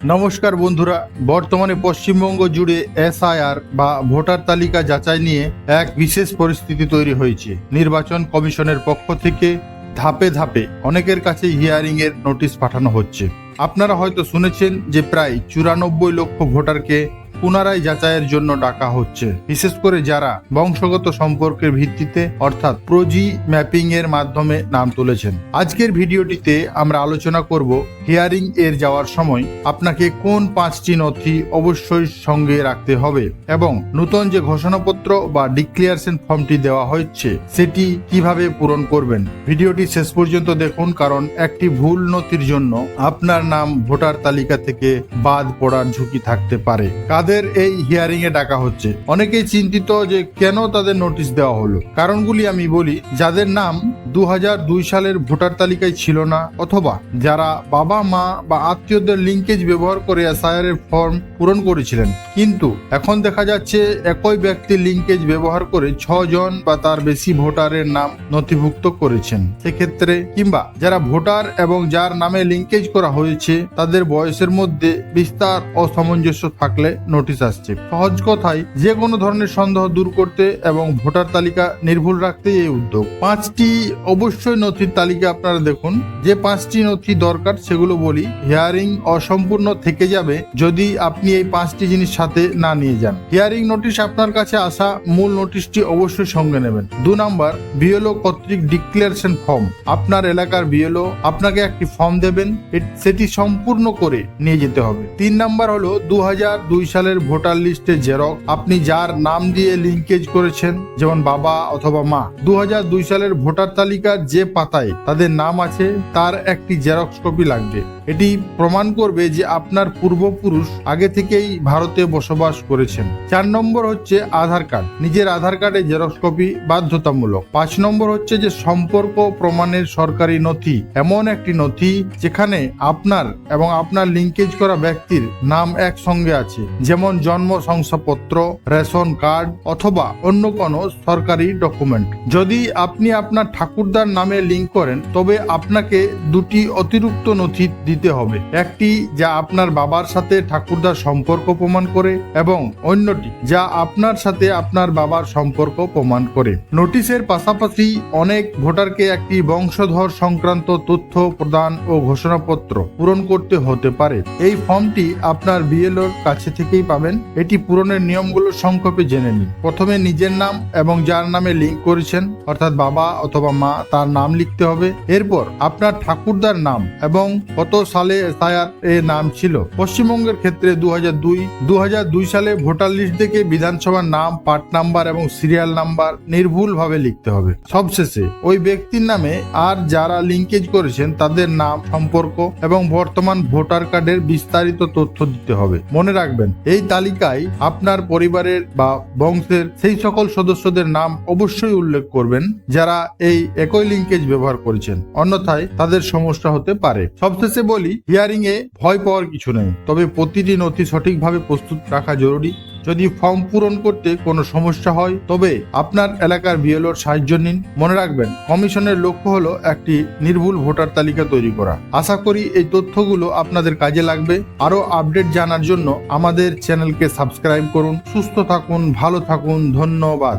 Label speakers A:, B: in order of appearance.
A: নমস্কার বন্ধুরা, বর্তমানে পশ্চিমবঙ্গ জুড়ে এসআইআর বা ভোটার তালিকা যাচাই নিয়ে এক বিশেষ পরিস্থিতি তৈরি হয়েছে। নির্বাচন কমিশনের পক্ষ থেকে ধাপে ধাপে অনেকের কাছে হিয়ারিং এর নোটিশ পাঠানো হচ্ছে। আপনারা হয়তো শুনেছেন যে প্রায় চুরানব্বই লক্ষ ভোটারকে পুনরায় যাচাইয়ের জন্য ডাকা হচ্ছে। বিশেষ করে যারা বংশগত সম্পর্কের ভিত্তিতে, অর্থাৎ প্রোজি ম্যাপিং এর মাধ্যমে নাম তুলেছেন। আজকের ভিডিওটিতে আমরা আলোচনা করব হিয়ারিং এর যাওয়ার সময় আপনাকে কোন পাঁচটি নথি অবশ্যই সঙ্গে রাখতে হবে এবং নতুন যে ঘোষণাপত্র বা ডিক্লিয়ারেশন ফর্মটি দেওয়া হচ্ছে সেটি কীভাবে পূরণ করবেন। ভিডিওটি শেষ পর্যন্ত দেখুন, কারণ একটি ভুল নথির জন্য আপনার নাম ভোটার তালিকা থেকে বাদ পড়ার ঝুঁকি থাকতে পারে। কাদের এই হিয়ারিং এ ডাকা হচ্ছে। অনেকেই চিন্তিত যে কেন তাদের নোটিশ দেওয়া হলো। কারণগুলি আমি বলি, যাদের নাম দু হাজার দুই সালের ভোটার তালিকায় ছিল না, অথবা যারা বাবা, মা বা আত্মীয়দের লিঙ্কেজ ব্যবহার করে এসআইআর ফর্ম পূরণ করেছিলেন। কিন্তু এখন দেখা যাচ্ছে একই ব্যক্তি লিঙ্কেজ ব্যবহার করে ছজন বা তার বেশি ভোটারের নাম নথিভুক্ত করেছেন। সেক্ষেত্রে কিংবা যারা ভোটার এবং যার নামে লিঙ্কেজ করা হয়েছে, তাদের বয়সের মধ্যে বিস্তার অসামঞ্জস্য থাকলে নোটিশ আসছে। সহজ কথায় যে কোনো ধরনের সন্দেহ দূর করতে এবং ভোটার তালিকা নির্ভুল রাখতে এই উদ্যোগ। পাঁচটি অবশ্যই নথির তালিকা আপনারা দেখুন। যে পাঁচটি নথি দরকার, সেগুলো বলি। হিয়ারিং অসম্পূর্ণ থেকে যাবে যদি আপনি এই পাঁচটি জিনিস সাথে না নিয়ে যান। হিয়ারিং নোটিশ আপনার কাছে আসা মূল নোটিশটি অবশ্যই সঙ্গে নেবেন। দু নাম্বার, বিএলও কর্তৃক ডিক্লারেশন ফর্ম। আপনার এলাকার বিএলও আপনাকে একটি ফর্ম দেবেন সেটি সম্পূর্ণ করে নিয়ে যেতে হবে। তিন নাম্বার হলো দু দুই সালের ভোটার লিস্টে জেরক্স। আপনি যার নাম দিয়ে লিঙ্কেজ করেছেন, যেমন বাবা অথবা মা। দু সালের ভোটার তালিকার যে পাতায় তাদের নাম আছে তার একটি জেরক্স কপি লাগবে। এটি প্রমাণ করবে যে আপনার পূর্বপুরুষ আগে থেকেই ভারতে বসবাস করেছেন। চার নম্বর হচ্ছে আধার কার্ড। নিজের আধার কার্ডে জেরক্স কপি বাধ্যতামূলক। পাঁচ নম্বর হচ্ছে যে সম্পর্ক প্রমাণের সরকারি নথি। এমন একটি নথি যেখানে আপনার এবং আপনার লিঙ্কেজ করা ব্যক্তির নাম একসঙ্গে আছে। যেমন জন্ম শংসাপত্র, রেশন কার্ড অথবা অন্য কোনো সরকারি ডকুমেন্ট যদি আপনি আপনার ঠাকুরদার নামে লিঙ্ক করেন, তবে আপনাকে দুটি অতিরিক্ত নথি দিতে হবে। একটি যা আপনার বাবার সাথে ঠাকুরদার সম্পর্ক প্রমাণ করে এবং অন্যটি যা আপনার সাথে আপনার বাবার সম্পর্ক প্রমাণ করে। নোটিশের পাশাপাশি অনেক ভোটারকে একটি বংশধর সংক্রান্ত তথ্য প্রদান ও ঘোষণাপত্র পূরণ করতে হতে পারে। এই ফর্মটি আপনার বিএলওর কাছে থেকেই পাবেন। এটি পূরণের নিয়মগুলো সংক্ষেপে জেনে নিন। প্রথমে নিজের নাম এবং যার নামে লিঙ্ক করেছেন, অর্থাৎ বাবা অথবা মা, তার নাম লিখতে হবে। এরপর আপনার ঠাকুরদার নাম এবং কত সালে এসআইআর এর নাম ছিল। পশ্চিমবঙ্গের ক্ষেত্রে দু হাজার দুই দু হাজার দুই সালে ভোটার লিস্ট থেকে বিধানসভার নাম, পার্ট নাম্বার এবং সিরিয়াল নাম্বার নির্ভুল ভাবে লিখতে হবে। সবশেষে ওই ব্যক্তির নামে আর যারা লিঙ্কেজ করেছেন তাদের নাম, সম্পর্ক এবং বর্তমান ভোটার কার্ডের বিস্তারিত তথ্য দিতে হবে। মনে রাখবেন, এই তালিকায় আপনার পরিবারের বা বংশের সেই সকল সদস্যদের নাম অবশ্যই উল্লেখ করবেন, যারা এই একই লিঙ্কেজ ব্যবহার করেছেন। অন্যথায় তাদের সমস্যা হতে পারে। সবশেষে বলি হিয়ারিং এ ভয় পাওয়ার কিছু নেই। তবে প্রতিটি নথি সঠিকভাবে প্রস্তুত রাখা জরুরি। যদি ফর্ম পূরণ করতে কোনো সমস্যা হয়, তবে আপনার এলাকার বিএলওর সাহায্য নিন। মনে রাখবেন, কমিশনের লক্ষ্য হলো একটি নির্ভুল ভোটার তালিকা তৈরি করা। আশা করি এই তথ্যগুলো আপনাদের কাজে লাগবে। আরও আপডেট জানার জন্য আমাদের চ্যানেলকে সাবস্ক্রাইব করুন। সুস্থ থাকুন, ভালো থাকুন, ধন্যবাদ।